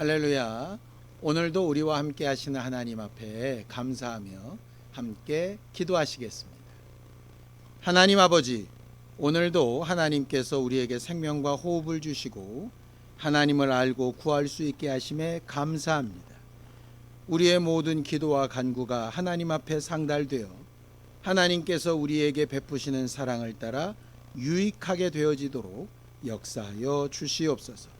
할렐루야. 오늘도 우리와 함께 하시는 하나님 앞에 감사하며 함께 기도하시겠습니다. 하나님 아버지, 오늘도 하나님께서 우리에게 생명과 호흡을 주시고 하나님을 알고 구할 수 있게 하심에 감사합니다. 우리의 모든 기도와 간구가 하나님 앞에 상달되어 하나님께서 우리에게 베푸시는 사랑을 따라 유익하게 되어지도록 역사하여 주시옵소서.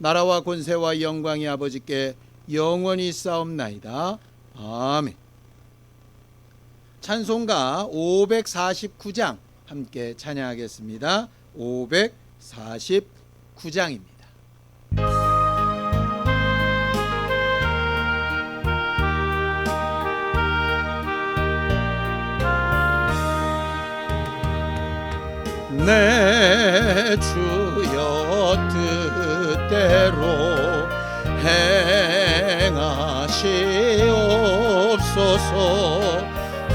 나라와 권세와 영광이 아버지께 영원히 싸움나이다. 아멘. 찬송가 549장 함께 찬양하겠습니다. 549장입니다. 내 주여 뜻 대로 행하시옵소서.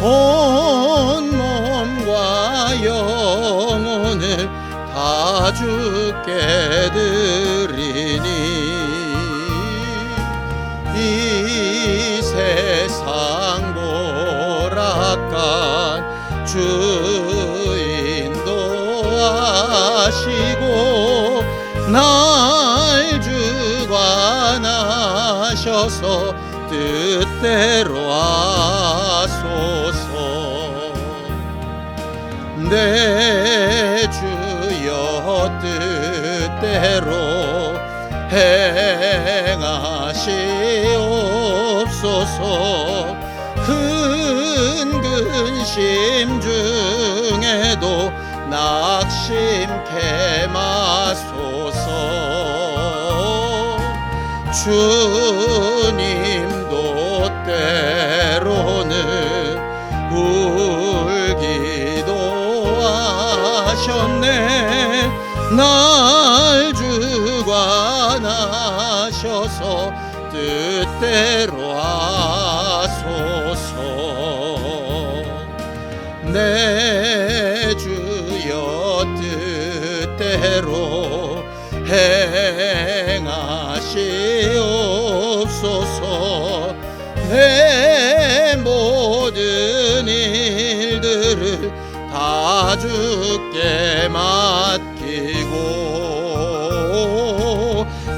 온 몸과 영혼을 다 주께 드리니 하셔서 뜻대로 하소서. 내 주여 뜻대로 행하시옵소서. 큰 근심 중에도 낙심케 마소 주님도 때로는 울기도 하셨네. 날 주관하셔서 뜻대로 하소서. 내 주여 뜻대로 주께 맡기고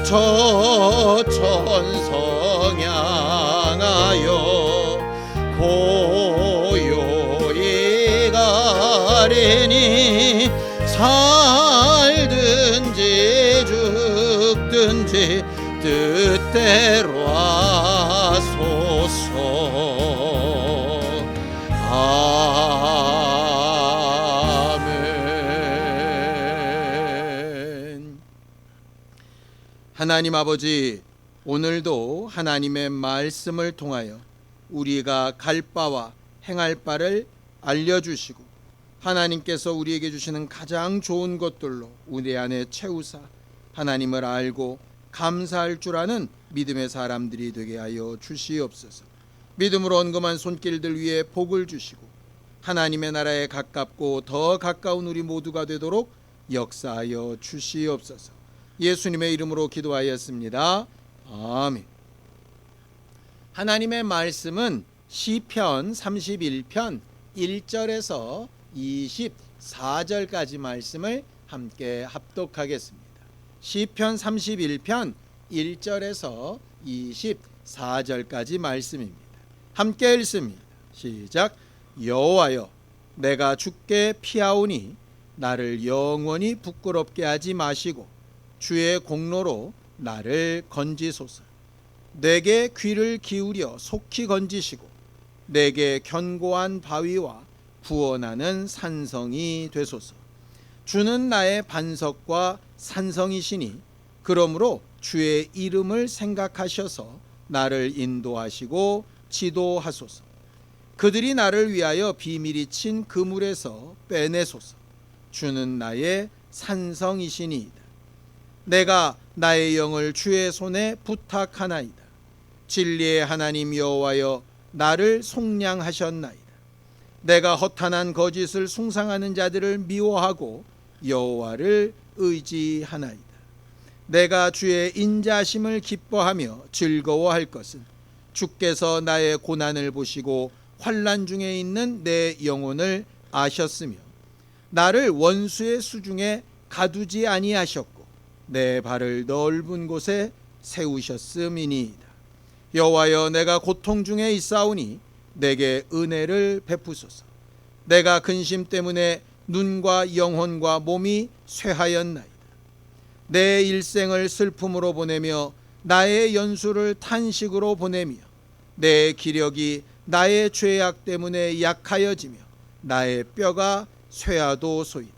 저 천성 향하여 고요히 가리니 살든지 죽든지 뜻대로 하나님 아버지 오늘도 하나님의 말씀을 통하여 우리가 갈 바와 행할 바를 알려주시고 하나님께서 우리에게 주시는 가장 좋은 것들로 우리 안에 채우사 하나님을 알고 감사할 줄 아는 믿음의 사람들이 되게 하여 주시옵소서. 믿음으로 언금한 손길들 위에 복을 주시고 하나님의 나라에 가깝고 더 가까운 우리 모두가 되도록 역사하여 주시옵소서. 예수님의 이름으로 기도하였습니다. 아멘. 하나님의 말씀은 시편 31편 1절에서 24절까지 말씀을 함께 합독하겠습니다. 시편 31편 1절에서 24절까지 말씀입니다. 함께 읽습니다. 시작. 여호와여 내가 주께 피하오니 나를 영원히 부끄럽게 하지 마시고 주의 공로로 나를 건지소서. 내게 귀를 기울여 속히 건지시고 내게 견고한 바위와 구원하는 산성이 되소서. 주는 나의 반석과 산성이시니 그러므로 주의 이름을 생각하셔서 나를 인도하시고 지도하소서. 그들이 나를 위하여 비밀이 친 그물에서 빼내소서. 주는 나의 산성이시니이다. 내가 나의 영을 주의 손에 부탁하나이다. 진리의 하나님 여호와여 나를 속량하셨나이다. 내가 허탄한 거짓을 숭상하는 자들을 미워하고 여호와를 의지하나이다. 내가 주의 인자심을 기뻐하며 즐거워할 것은 주께서 나의 고난을 보시고 환난 중에 있는 내 영혼을 아셨으며 나를 원수의 수중에 가두지 아니하셨고 내 발을 넓은 곳에 세우셨음이니이다. 여호와여 내가 고통 중에 있사오니 내게 은혜를 베푸소서. 내가 근심 때문에 눈과 영혼과 몸이 쇠하였나이다. 내 일생을 슬픔으로 보내며 나의 연수를 탄식으로 보내며 내 기력이 나의 죄악 때문에 약하여지며 나의 뼈가 쇠하도소이다.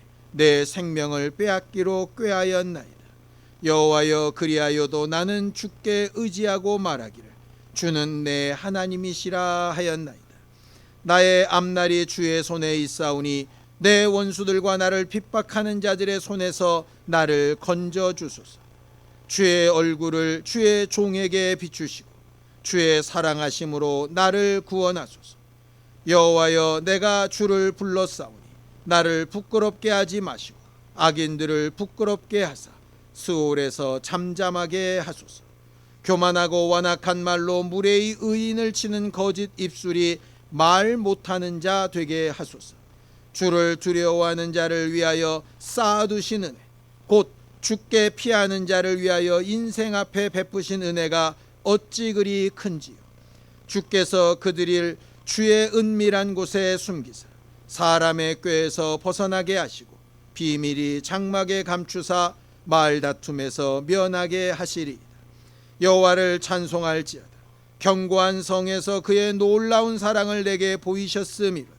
내 생명을 빼앗기로 꾀하였나이다. 여호와여 그리하여도 나는 주께 의지하고 말하기를 주는 내 하나님이시라 하였나이다. 나의 앞날이 주의 손에 있사오니 내 원수들과 나를 핍박하는 자들의 손에서 나를 건져 주소서. 주의 얼굴을 주의 종에게 비추시고 주의 사랑하심으로 나를 구원하소서. 여호와여 내가 주를 불렀사오니 나를 부끄럽게 하지 마시고 악인들을 부끄럽게 하사 스올에서 잠잠하게 하소서. 교만하고 완악한 말로 무례히 의인을 치는 거짓 입술이 말 못하는 자 되게 하소서. 주를 두려워하는 자를 위하여 쌓아두신 은혜, 곧 주께 피하는 자를 위하여 인생 앞에 베푸신 은혜가 어찌 그리 큰지요. 주께서 그들을 주의 은밀한 곳에 숨기사 사람의 꾀에서 벗어나게 하시고 비밀이 장막에 감추사 말다툼에서 면하게 하시리이다. 여호와를 찬송할지어다. 견고한 성에서 그의 놀라운 사랑을 내게 보이셨음이로다.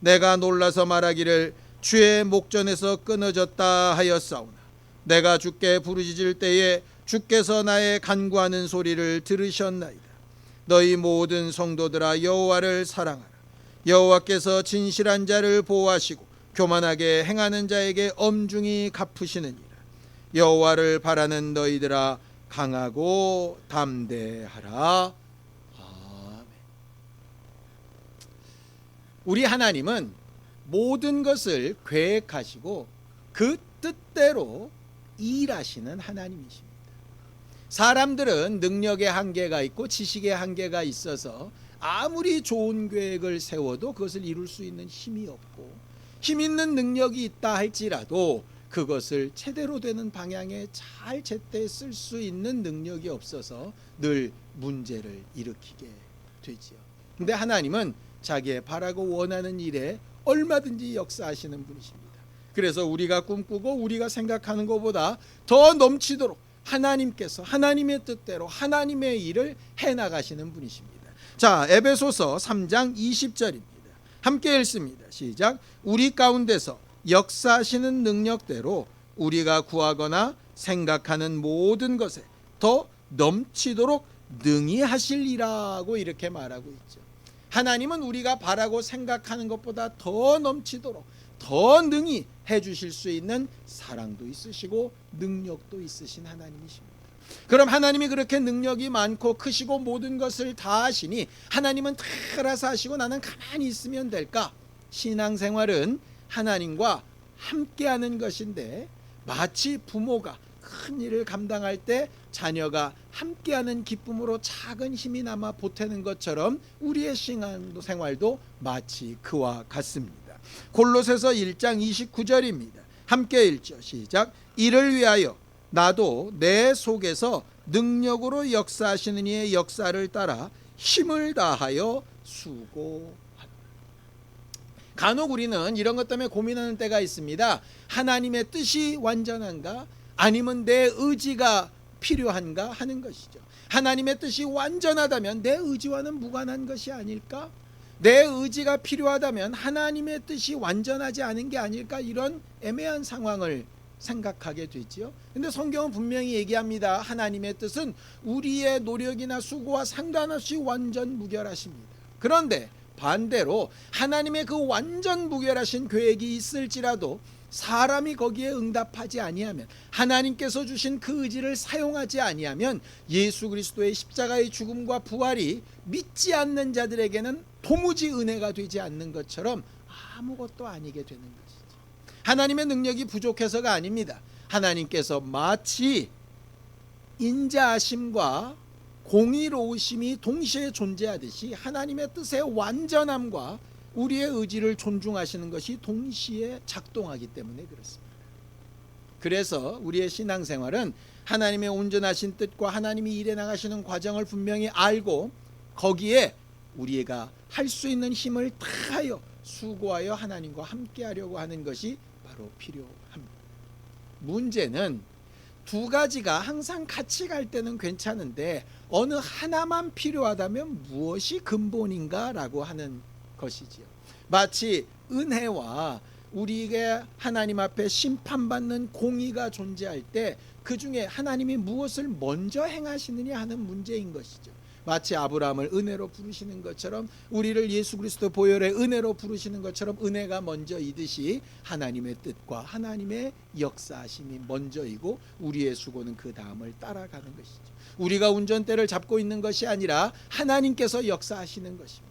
내가 놀라서 말하기를 주의 목전에서 끊어졌다 하였사오나 내가 주께 부르짖을 때에 주께서 나의 간구하는 소리를 들으셨나이다. 너희 모든 성도들아 여호와를 사랑하라. 여호와께서 진실한 자를 보호하시고 교만하게 행하는 자에게 엄중히 갚으시느니라. 여호와를 바라는 너희들아 강하고 담대하라. 아멘. 우리 하나님은 모든 것을 계획하시고 그 뜻대로 일하시는 하나님이십니다. 사람들은 능력의 한계가 있고 지식의 한계가 있어서 아무리 좋은 계획을 세워도 그것을 이룰 수 있는 힘이 없고 힘 있는 능력이 있다 할지라도 그것을 제대로 되는 방향에 잘 제때 쓸 수 있는 능력이 없어서 늘 문제를 일으키게 되지요. 근데 하나님은 자기의 바라고 원하는 일에 얼마든지 역사하시는 분이십니다. 그래서 우리가 꿈꾸고 우리가 생각하는 것보다 더 넘치도록 하나님께서 하나님의 뜻대로 하나님의 일을 해 나가시는 분이십니다. 자, 에베소서 3장 20절입니다. 함께 읽습니다. 시작. 우리 가운데서 역사하시는 능력대로 우리가 구하거나 생각하는 모든 것에 더 넘치도록 능히 하실이라고 이렇게 말하고 있죠. 하나님은 우리가 바라고 생각하는 것보다 더 넘치도록 더 능히 해 주실 수 있는 사랑도 있으시고 능력도 있으신 하나님이십니다. 그럼 하나님이 그렇게 능력이 많고 크시고 모든 것을 다 하시니 하나님은 다 알아서 하시고 나는 가만히 있으면 될까? 신앙생활은 하나님과 함께하는 것인데 마치 부모가 큰 일을 감당할 때 자녀가 함께하는 기쁨으로 작은 힘이 남아 보태는 것처럼 우리의 신앙도 생활도 마치 그와 같습니다. 골로새서 1장 29절입니다. 함께 읽죠. 시작. 이를 위하여 나도 내 속에서 능력으로 역사하시는 이의 역사를 따라 힘을 다하여 수고하라. 간혹 우리는 이런 것 때문에 고민하는 때가 있습니다. 하나님의 뜻이 완전한가? 아니면 내 의지가 필요한가 하는 것이죠. 하나님의 뜻이 완전하다면 내 의지와는 무관한 것이 아닐까? 내 의지가 필요하다면 하나님의 뜻이 완전하지 않은 게 아닐까? 이런 애매한 상황을 생각하게 되지요. 근데 성경은 분명히 얘기합니다. 하나님의 뜻은 우리의 노력이나 수고와 상관없이 완전 무결하십니다. 그런데 반대로 하나님의 그 완전 무결하신 계획이 있을지라도 사람이 거기에 응답하지 아니하면 하나님께서 주신 그 의지를 사용하지 아니하면 예수 그리스도의 십자가의 죽음과 부활이 믿지 않는 자들에게는 도무지 은혜가 되지 않는 것처럼 아무것도 아니게 되는 것이죠. 하나님의 능력이 부족해서가 아닙니다. 하나님께서 마치 인자하심과 공의로우심이 동시에 존재하듯이 하나님의 뜻의 완전함과 우리의 의지를 존중하시는 것이 동시에 작동하기 때문에 그렇습니다. 그래서 우리의 신앙생활은 하나님의 온전하신 뜻과 하나님이 일해 나가시는 과정을 분명히 알고 거기에 우리가 할 수 있는 힘을 다하여 수고하여 하나님과 함께 하려고 하는 것이 바로 필요합니다. 문제는 두 가지가 항상 같이 갈 때는 괜찮은데 어느 하나만 필요하다면 무엇이 근본인가라고 하는 것이지요. 마치 은혜와 우리에게 하나님 앞에 심판받는 공의가 존재할 때 그 중에 하나님이 무엇을 먼저 행하시느냐 하는 문제인 것이죠. 마치 아브라함을 은혜로 부르시는 것처럼 우리를 예수 그리스도 보혈의 은혜로 부르시는 것처럼 은혜가 먼저이듯이 하나님의 뜻과 하나님의 역사하심이 먼저이고 우리의 수고는 그 다음을 따라가는 것이죠. 우리가 운전대를 잡고 있는 것이 아니라 하나님께서 역사하시는 것입니다.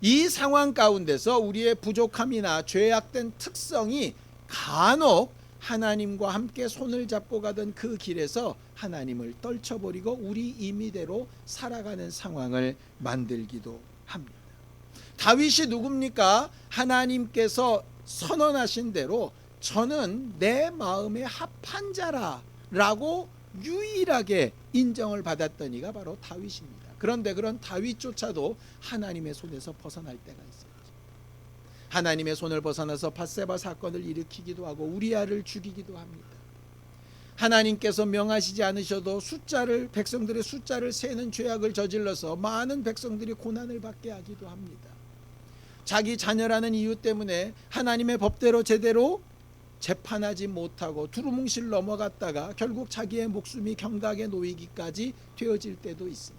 이 상황 가운데서 우리의 부족함이나 죄악된 특성이 간혹 하나님과 함께 손을 잡고 가던 그 길에서 하나님을 떨쳐버리고 우리 임의대로 살아가는 상황을 만들기도 합니다. 다윗이 누굽니까? 하나님께서 선언하신 대로 저는 내 마음에 합한 자라라고 유일하게 인정을 받았던 이가 바로 다윗입니다. 그런데 그런 다윗조차도 하나님의 손에서 벗어날 때가 있어요. 하나님의 손을 벗어나서 바세바 사건을 일으키기도 하고 우리아를 죽이기도 합니다. 하나님께서 명하시지 않으셔도 숫자를 백성들의 숫자를 세는 죄악을 저질러서 많은 백성들이 고난을 받게 하기도 합니다. 자기 자녀라는 이유 때문에 하나님의 법대로 제대로 재판하지 못하고 두루뭉실 넘어갔다가 결국 자기의 목숨이 경각에 놓이기까지 되어질 때도 있습니다.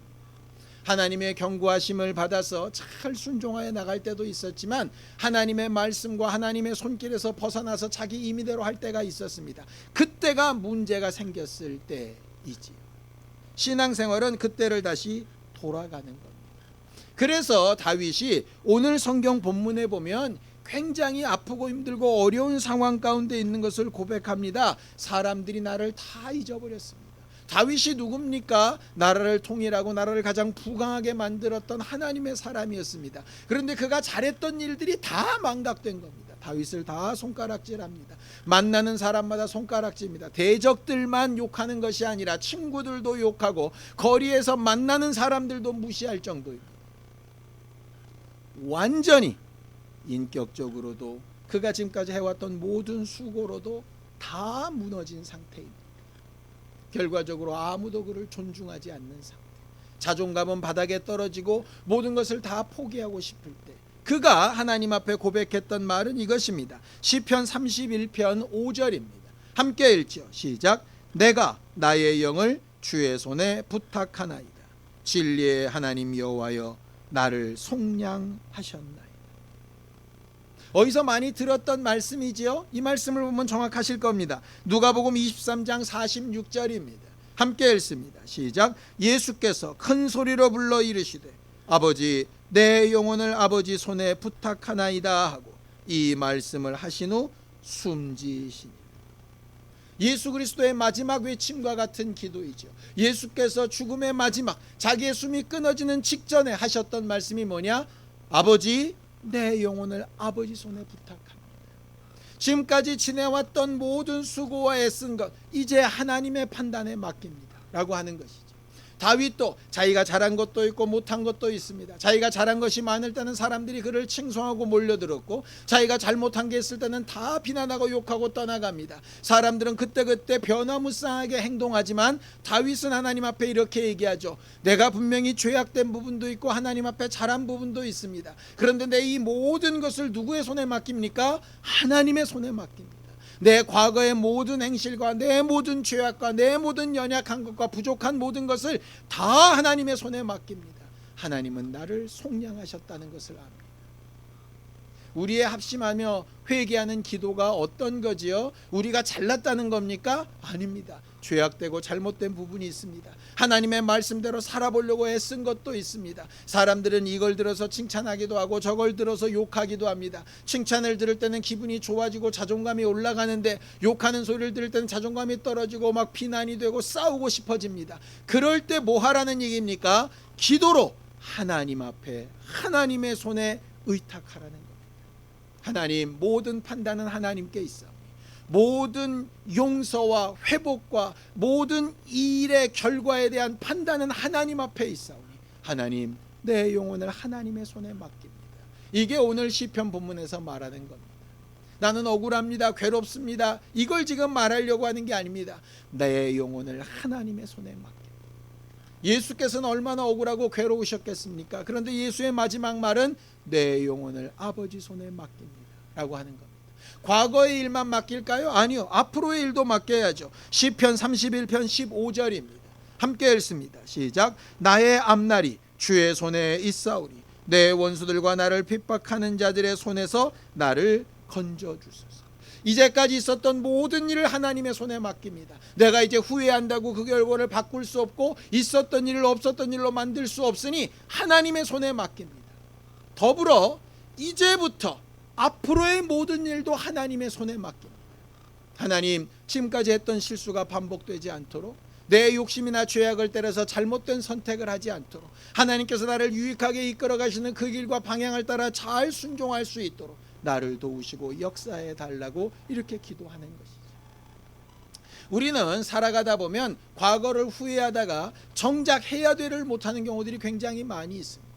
하나님의 경고하심을 받아서 잘 순종하여 나갈 때도 있었지만 하나님의 말씀과 하나님의 손길에서 벗어나서 자기 임의대로 할 때가 있었습니다. 그때가 문제가 생겼을 때이지요. 신앙생활은 그때를 다시 돌아가는 겁니다. 그래서 다윗이 오늘 성경 본문에 보면 굉장히 아프고 힘들고 어려운 상황 가운데 있는 것을 고백합니다. 사람들이 나를 다 잊어버렸습니다. 다윗이 누굽니까? 나라를 통일하고 나라를 가장 부강하게 만들었던 하나님의 사람이었습니다. 그런데 그가 잘했던 일들이 다 망각된 겁니다. 다윗을 다 손가락질합니다. 만나는 사람마다 손가락질입니다. 대적들만 욕하는 것이 아니라 친구들도 욕하고 거리에서 만나는 사람들도 무시할 정도입니다. 완전히 인격적으로도 그가 지금까지 해왔던 모든 수고로도 다 무너진 상태입니다. 결과적으로 아무도 그를 존중하지 않는 상태. 자존감은 바닥에 떨어지고 모든 것을 다 포기하고 싶을 때 그가 하나님 앞에 고백했던 말은 이것입니다. 시편 31편 5절입니다. 함께 읽죠. 시작. 내가 나의 영을 주의 손에 부탁하나이다. 진리의 하나님 여호와여 나를 속량하셨나이다. 어디서 많이 들었던 말씀이지요? 이 말씀을 보면 정확하실 겁니다. 누가복음 23장 46절입니다. 함께 읽습니다. 시작. 예수께서 큰 소리로 불러 이르시되 아버지 내 영혼을 아버지 손에 부탁하나이다 하고 이 말씀을 하신 후 숨지시니 예수 그리스도의 마지막 외침과 같은 기도이죠. 예수께서 죽음의 마지막 자기의 숨이 끊어지는 직전에 하셨던 말씀이 뭐냐? 아버지 내 영혼을 아버지 손에 부탁합니다. 지금까지 지내왔던 모든 수고와 애쓴 것 이제 하나님의 판단에 맡깁니다. 라고 하는 것이죠. 다윗도 자기가 잘한 것도 있고 못한 것도 있습니다. 자기가 잘한 것이 많을 때는 사람들이 그를 칭송하고 몰려들었고 자기가 잘못한 게 있을 때는 다 비난하고 욕하고 떠나갑니다. 사람들은 그때그때 변화무쌍하게 행동하지만 다윗은 하나님 앞에 이렇게 얘기하죠. 내가 분명히 죄악된 부분도 있고 하나님 앞에 잘한 부분도 있습니다. 그런데 내 이 모든 것을 누구의 손에 맡깁니까? 하나님의 손에 맡깁니다. 내 과거의 모든 행실과 내 모든 죄악과 내 모든 연약한 것과 부족한 모든 것을 다 하나님의 손에 맡깁니다. 하나님은 나를 속량하셨다는 것을 압니다. 우리의 합심하며 회개하는 기도가 어떤 거지요? 우리가 잘났다는 겁니까? 아닙니다. 죄악되고 잘못된 부분이 있습니다. 하나님의 말씀대로 살아보려고 애쓴 것도 있습니다. 사람들은 이걸 들어서 칭찬하기도 하고 저걸 들어서 욕하기도 합니다. 칭찬을 들을 때는 기분이 좋아지고 자존감이 올라가는데 욕하는 소리를 들을 때는 자존감이 떨어지고 막 비난이 되고 싸우고 싶어집니다. 그럴 때 뭐 하라는 얘기입니까? 기도로 하나님 앞에 하나님의 손에 의탁하라는 겁니다. 하나님 모든 판단은 하나님께 있어. 모든 용서와 회복과 모든 일의 결과에 대한 판단은 하나님 앞에 있사오니 하나님 내 영혼을 하나님의 손에 맡깁니다. 이게 오늘 시편 본문에서 말하는 겁니다. 나는 억울합니다. 괴롭습니다. 이걸 지금 말하려고 하는 게 아닙니다. 내 영혼을 하나님의 손에 맡깁니다. 예수께서는 얼마나 억울하고 괴로우셨겠습니까? 그런데 예수의 마지막 말은 내 영혼을 아버지 손에 맡깁니다. 라고 하는 겁니다. 과거의 일만 맡길까요? 아니요. 앞으로의 일도 맡겨야죠. 시편 31편 15절입니다. 함께 읽습니다. 시작. 나의 앞날이 주의 손에 있사오니 내 원수들과 나를 핍박하는 자들의 손에서 나를 건져 주소서. 이제까지 있었던 모든 일을 하나님의 손에 맡깁니다. 내가 이제 후회한다고 그 결과를 바꿀 수 없고 있었던 일을 없었던 일로 만들 수 없으니 하나님의 손에 맡깁니다. 더불어 이제부터 앞으로의 모든 일도 하나님의 손에 맡깁니다. 하나님 지금까지 했던 실수가 반복되지 않도록 내 욕심이나 죄악을 때려서 잘못된 선택을 하지 않도록 하나님께서 나를 유익하게 이끌어 가시는 그 길과 방향을 따라 잘 순종할 수 있도록 나를 도우시고 역사해 달라고 이렇게 기도하는 것이죠. 우리는 살아가다 보면 과거를 후회하다가 정작 해야 될을 못하는 경우들이 굉장히 많이 있습니다.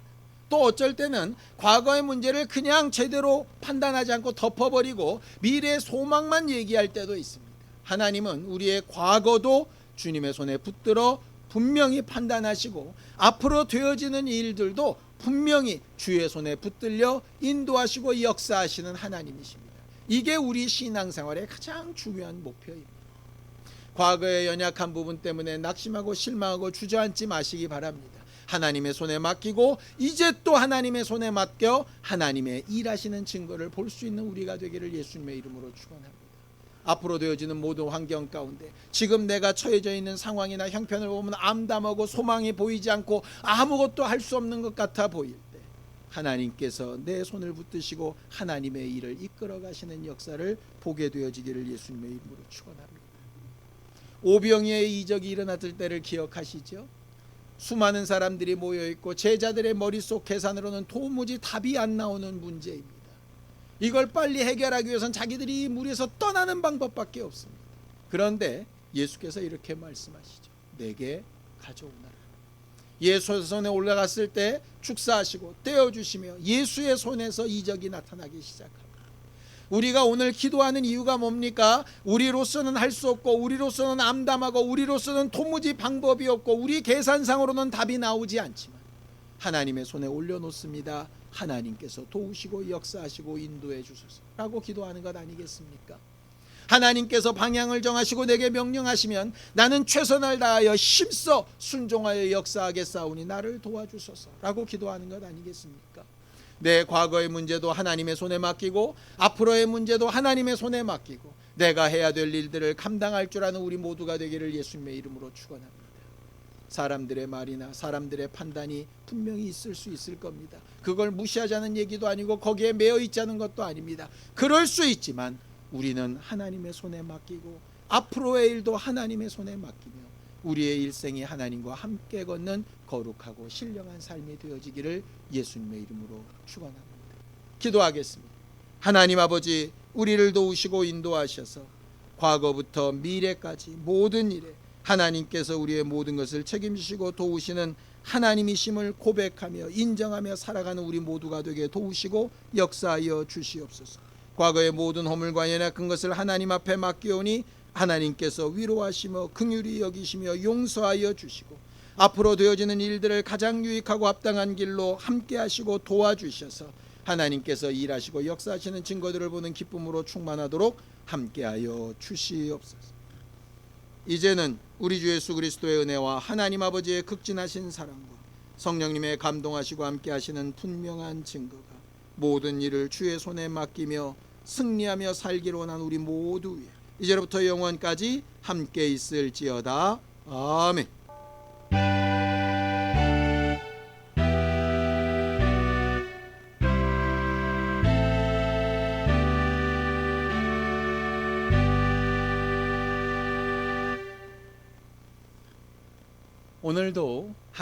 또 어쩔 때는 과거의 문제를 그냥 제대로 판단하지 않고 덮어버리고 미래의 소망만 얘기할 때도 있습니다. 하나님은 우리의 과거도 주님의 손에 붙들어 분명히 판단하시고 앞으로 되어지는 일들도 분명히 주의 손에 붙들려 인도하시고 역사하시는 하나님이십니다. 이게 우리 신앙생활의 가장 중요한 목표입니다. 과거의 연약한 부분 때문에 낙심하고 실망하고 주저앉지 마시기 바랍니다. 하나님의 손에 맡기고 이제 또 하나님의 손에 맡겨 하나님의 일하시는 증거를 볼 수 있는 우리가 되기를 예수님의 이름으로 축원합니다. 앞으로 되어지는 모든 환경 가운데 지금 내가 처해져 있는 상황이나 형편을 보면 암담하고 소망이 보이지 않고 아무것도 할 수 없는 것 같아 보일 때 하나님께서 내 손을 붙드시고 하나님의 일을 이끌어 가시는 역사를 보게 되어지기를 예수님의 이름으로 축원합니다. 오병이의 이적이 일어났을 때를 기억하시죠? 수많은 사람들이 모여 있고 제자들의 머릿속 계산으로는 도무지 답이 안 나오는 문제입니다. 이걸 빨리 해결하기 위해선 자기들이 이 물에서 떠나는 방법밖에 없습니다. 그런데 예수께서 이렇게 말씀하시죠. 내게 가져오너라. 예수의 손에 올라갔을 때 축사하시고 떼어 주시며 예수의 손에서 이적이 나타나기 시작합니다. 우리가 오늘 기도하는 이유가 뭡니까? 우리로서는 할 수 없고 우리로서는 암담하고 우리로서는 도무지 방법이 없고 우리 계산상으로는 답이 나오지 않지만 하나님의 손에 올려놓습니다. 하나님께서 도우시고 역사하시고 인도해 주소서라고 기도하는 것 아니겠습니까? 하나님께서 방향을 정하시고 내게 명령하시면 나는 최선을 다하여 힘써 순종하여 역사하겠사오니 나를 도와주소서라고 기도하는 것 아니겠습니까? 내 과거의 문제도 하나님의 손에 맡기고 앞으로의 문제도 하나님의 손에 맡기고 내가 해야 될 일들을 감당할 줄 아는 우리 모두가 되기를 예수님의 이름으로 축원합니다. 사람들의 말이나 사람들의 판단이 분명히 있을 수 있을 겁니다. 그걸 무시하자는 얘기도 아니고 거기에 매여 있자는 것도 아닙니다. 그럴 수 있지만 우리는 하나님의 손에 맡기고 앞으로의 일도 하나님의 손에 맡기며 우리의 일생이 하나님과 함께 걷는 거룩하고 신령한 삶이 되어지기를 예수님의 이름으로 축원합니다. 기도하겠습니다. 하나님 아버지 우리를 도우시고 인도하셔서 과거부터 미래까지 모든 일에 하나님께서 우리의 모든 것을 책임지시고 도우시는 하나님이심을 고백하며 인정하며 살아가는 우리 모두가 되게 도우시고 역사하여 주시옵소서. 과거의 모든 허물과 연약한 것을 하나님 앞에 맡기오니 하나님께서 위로하시며 긍휼히 여기시며 용서하여 주시고 앞으로 되어지는 일들을 가장 유익하고 합당한 길로 함께 하시고 도와주셔서 하나님께서 일하시고 역사하시는 증거들을 보는 기쁨으로 충만하도록 함께하여 주시옵소서. 이제는 우리 주 예수 그리스도의 은혜와 하나님 아버지의 극진하신 사랑과 성령님의 감동하시고 함께하시는 분명한 증거가 모든 일을 주의 손에 맡기며 승리하며 살기로 원한 우리 모두 위에 이제로부터 영원까지 함께 있을지어다 아멘.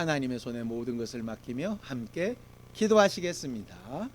하나님의 손에 모든 것을 맡기며 함께 기도하시겠습니다.